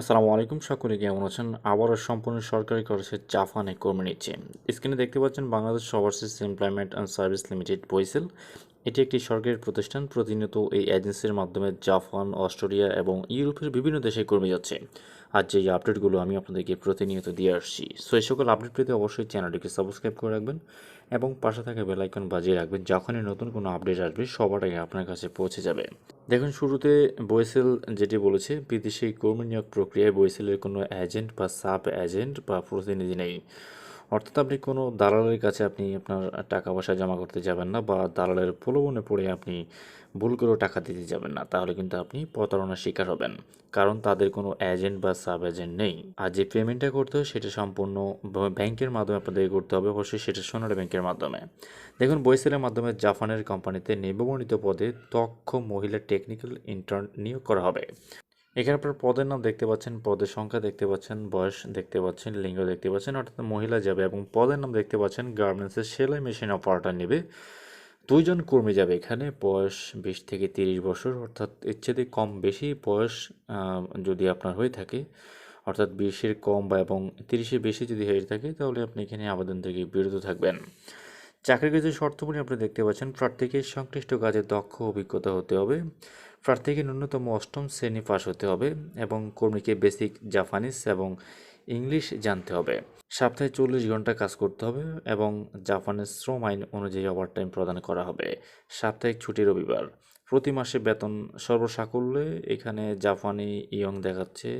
আসসালামু আলাইকুম, সকলে কেমন আছেন? আবারও সম্পূর্ণ সরকারি খরচে জাপানে কর্মী নিচ্ছে। স্ক্রিনে দেখতে পাচ্ছেন Bangladesh overseas employment and service limited বইসেল এটি একটি সরকারি প্রতিষ্ঠান, প্রতিনিয়ত এই এজেন্সির মাধ্যমে জাপান, অস্ট্রেলিয়া এবং ইউরোপের বিভিন্ন দেশে কর্মী যাচ্ছে। আর যে আপডেটগুলো আমি আপনাদেরকে প্রতিনিয়ত দিয়ে আসছি, সো এই সকল আপডেট পেতে অবশ্যই চ্যানেলটিকে সাবস্ক্রাইব করে রাখবেন এবং পাশে থাকা বেলাইকন বাজিয়ে রাখবেন যখনই নতুন কোনো আপডেট আসবে, সবার আগে আপনার কাছে পৌঁছে যাবে। দেখুন, শুরুতে বইসেল যেটি বলেছে, বিদেশি কর্মী নিয়োগ প্রক্রিয়ায় বইসেলের কোনো এজেন্ট বা সাব এজেন্ট বা প্রতিনিধি নেই। অর্থাৎ আপনি কোনো দালালের কাছে আপনি আপনার টাকা পয়সা জমা করতে যাবেন না বা দালালের প্রলোভনে পড়ে আপনি ভুল করেও টাকা দিতে যাবেন না, তাহলে কিন্তু আপনি প্রতারণার শিকার হবেন। কারণ তাদের কোনো এজেন্ট বা সাব এজেন্ট নেই। আর যে পেমেন্টটা করতে হয় সেটা সম্পূর্ণ ব্যাংকের মাধ্যমে আপনাদের করতে হবে, অবশ্যই সেটা সোনালী ব্যাংকের মাধ্যমে। দেখুন বইসেলের মাধ্যমে জাপানের কোম্পানিতে নিবন্ধিত পদে দক্ষ মহিলা টেকনিক্যাল ইন্টার্ন নিয়োগ করা হবে। এখানে আপনার পদের নাম দেখতে পাচ্ছেন, পদের সংখ্যা দেখতে পাচ্ছেন, বয়স দেখতে পাচ্ছেন, লিঙ্গ দেখতে পাচ্ছেন, অর্থাৎ মহিলা যাবে এবং পদের নাম দেখতে পাচ্ছেন গার্মেন্টসের সেলাই মেশিন অপারেটর নেবে। দুইজন কর্মী যাবে এখানে, বয়স বিশ থেকে তিরিশ বছর, অর্থাৎ ইচ্ছেতে কম বেশি বয়স যদি আপনার হয়ে থাকে। অর্থাৎ বিশের কম বা এবং তিরিশের বেশি যদি হয়ে থাকে, তাহলে আপনি এখানে আবেদন থেকে বিরত থাকবেন। চাকরির কিছু শর্তগুলি আপনি দেখতে পাচ্ছেন, প্রার্থীকে সংশ্লিষ্ট কাজে দক্ষ অভিজ্ঞতা হতে হবে, প্রার্থীকে ন্যূনতম অষ্টম শ্রেণি পাস হতে হবে এবং কর্মীকে বেসিক জাপানিজ এবং ইংলিশ জানতে হবে। সপ্তাহে চল্লিশ ঘণ্টা কাজ করতে হবে এবং জাপানের শ্রম আইন অনুযায়ী ওভারটাইম প্রদান করা হবে। সাপ্তাহিক ছুটি রবিবার। প্রতি মাসে বেতন সর্বসাকুল্যে এখানে জাপানি ইয়ং দেখাচ্ছে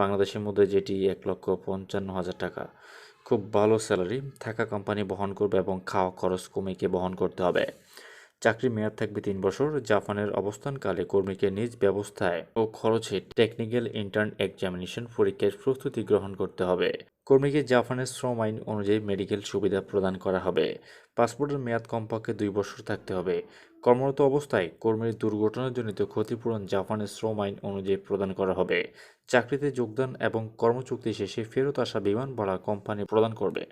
বাংলাদেশের মধ্যে যেটি এক লক্ষ পঞ্চান্ন হাজার টাকা। খুব ভালো স্যালারি, থাকা কোম্পানি বহন করবে এবং খাওয়া খরচ কমিকে বহন করতে হবে। চাকরির মেয়াদ থাকবে তিন বছর, জাপানের অবস্থানকালে কর্মীকে নিজ ব্যবস্থায় ও খরচে টেকনিক্যাল ইন্টার্ন এক্সামিনেশন পরীক্ষার প্রস্তুতি গ্রহণ করতে হবে। কর্মীকে জাপানের শ্রম আইন অনুযায়ী মেডিকেল সুবিধা প্রদান করা হবে। পাসপোর্টের মেয়াদ কমপক্ষে দুই বছর থাকতে হবে। কর্মরত অবস্থায় কর্মীর দুর্ঘটনাজনিত ক্ষতিপূরণ জাপানের শ্রম আইন অনুযায়ী প্রদান করা হবে। চাকরিতে যোগদান এবং কর্মচুক্তি শেষে ফেরত আসা বিমান ভাড়া কোম্পানি প্রদান করবে।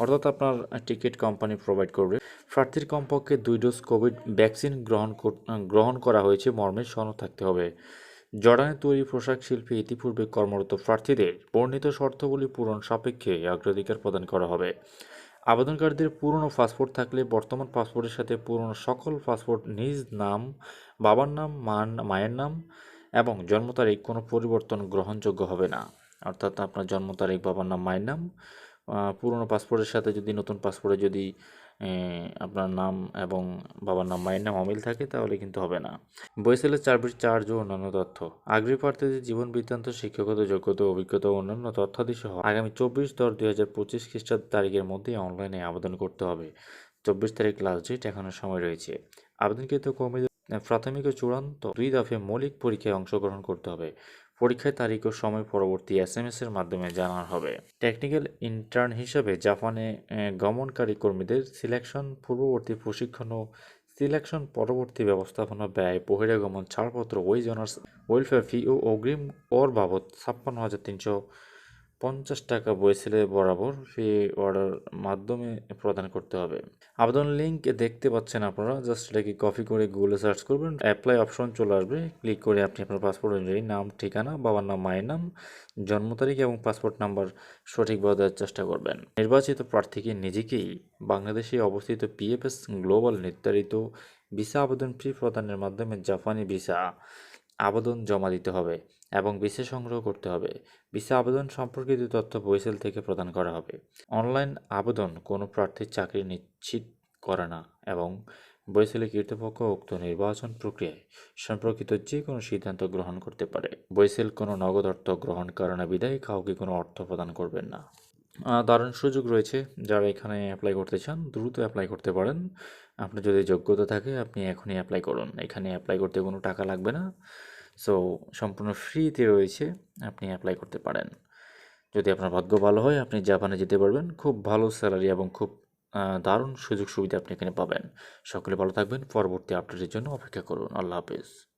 অর্থাৎ আপনার টিকিট কোম্পানি প্রোভাইড করবে। প্রার্থীর কমপক্ষে দুই ডোজ কোভিড ভ্যাকসিন গ্রহণ গ্রহণ করা হয়েছে, মর্মে সনদ থাকতে হবে। জর্ডানের তৈরি পোশাক শিল্পে ইতিপূর্বে কর্মরত প্রার্থীদের বর্ণিত শর্তগুলি পূরণ সাপেক্ষে অগ্রাধিকার প্রদান করা হবে। আবেদনকারীদের পুরনো পাসপোর্ট থাকলে বর্তমান পাসপোর্টের সাথে পুরনো সকল পাসপোর্ট নিজ নাম, বাবার নাম মান মায়ের নাম এবং জন্ম তারিখ কোনো পরিবর্তন গ্রহণযোগ্য হবে না। অর্থাৎ আপনার জন্ম তারিখ, বাবার নাম, মায়ের নাম পুরনো পাসপোর্টের সাথে যদি নতুন পাসপোর্টে যদি আপনার নাম এবং বাবার নাম, মায়ের নাম অমিল থাকে, তাহলে কিন্তু হবে না। বইসেলের চার্জ চার্জ ও অন্যান্য তথ্য। আগ্রী প্রার্থীদের জীবন বৃত্তান্ত, শিক্ষাগত যোগ্যতা, অভিজ্ঞতা ও অন্যান্য তথ্যাদি সহ আগামী চব্বিশ দশ দুই হাজার পঁচিশ খ্রিস্টাব্দ তারিখের মধ্যে অনলাইনে আবেদন করতে হবে। চব্বিশ তারিখ লাস্ট ডেট এখনও সময় রয়েছে। আবেদনকৃত কর্মীদের প্রাথমিক ও চূড়ান্ত দুই দফে মৌলিক পরীক্ষায় অংশগ্রহণ করতে হবে। পরীক্ষার তারিখ ও সময় পরবর্তী এস এম এর মাধ্যমে জানানো হবে। টেকনিক্যাল ইন্টার্ন হিসেবে জাপানে গমনকারী কর্মীদের সিলেকশন পূর্ববর্তী প্রশিক্ষণ ও সিলেকশন পরবর্তী ব্যবস্থাপনা ব্যয়, বহিরাগমন, ছাড়পত্র ওয়েজ অনার্স ওয়েলফেয়ার ফি ও অগ্রিম ওর বাবদ ছাপ্পান্ন হাজার তিনশো পঞ্চাশ টাকা বইছিলে বরাবর ফি অর্ডার মাধ্যমে প্রদান করতে হবে। আবেদন লিঙ্ক দেখতে পাচ্ছেন আপনারা জাস্ট এটাকে কপি করে গুগলে সার্চ করবেন। অ্যাপ্লাই অপশন চলে আসবে। ক্লিক করে আপনি আপনার পাসপোর্ট অনুযায়ী নাম, ঠিকানা, বাবার নাম, মায়ের নাম, জন্ম তারিখ এবং পাসপোর্ট নাম্বার সঠিকভাবে দেওয়ার চেষ্টা করবেন। নির্বাচিত প্রার্থীকে নিজেকেই বাংলাদেশে অবস্থিত পিএফএস গ্লোবাল নির্ধারিত ভিসা আবেদন ফি প্রদানের মাধ্যমে জাপানি ভিসা আবেদন জমা দিতে হবে এবং ভিসা সংগ্রহ করতে হবে। ভিসা আবেদন সম্পর্কিত তথ্য বইসেল থেকে প্রদান করা হবে। অনলাইন আবেদন কোনো প্রার্থীর চাকরি নিশ্চিত করে না এবং বইসেলে কর্তৃপক্ষ উক্ত নির্বাচন প্রক্রিয়ায় সম্পর্কিত যে কোনো সিদ্ধান্ত গ্রহণ করতে পারে। বইসেল কোনো নগদ অর্থ গ্রহণ করে না বিদায় কাউকে কোনো অর্থ প্রদান করবেন না। দারুণ সুযোগ রয়েছে যারা এখানে অ্যাপ্লাই করতে চান, দ্রুত অ্যাপ্লাই করতে পারেন। আপনার যদি যোগ্যতা থাকে, আপনি এখনই অ্যাপ্লাই করুন। এখানে অ্যাপ্লাই করতে কোনো টাকা লাগবে না। সো সম্পূর্ণ ফ্রিতে রয়েছে, আপনি অ্যাপ্লাই করতে পারেন। যদি আপনার ভাগ্য ভালো হয়, আপনি জাপানে যেতে পারবেন। খুব ভালো স্যালারি এবং খুব দারুণ সুযোগ সুবিধা আপনি এখানে পাবেন। সকলে ভালো থাকবেন। পরবর্তী আপডেটের জন্য অপেক্ষা করুন। আল্লাহ হাফেজ।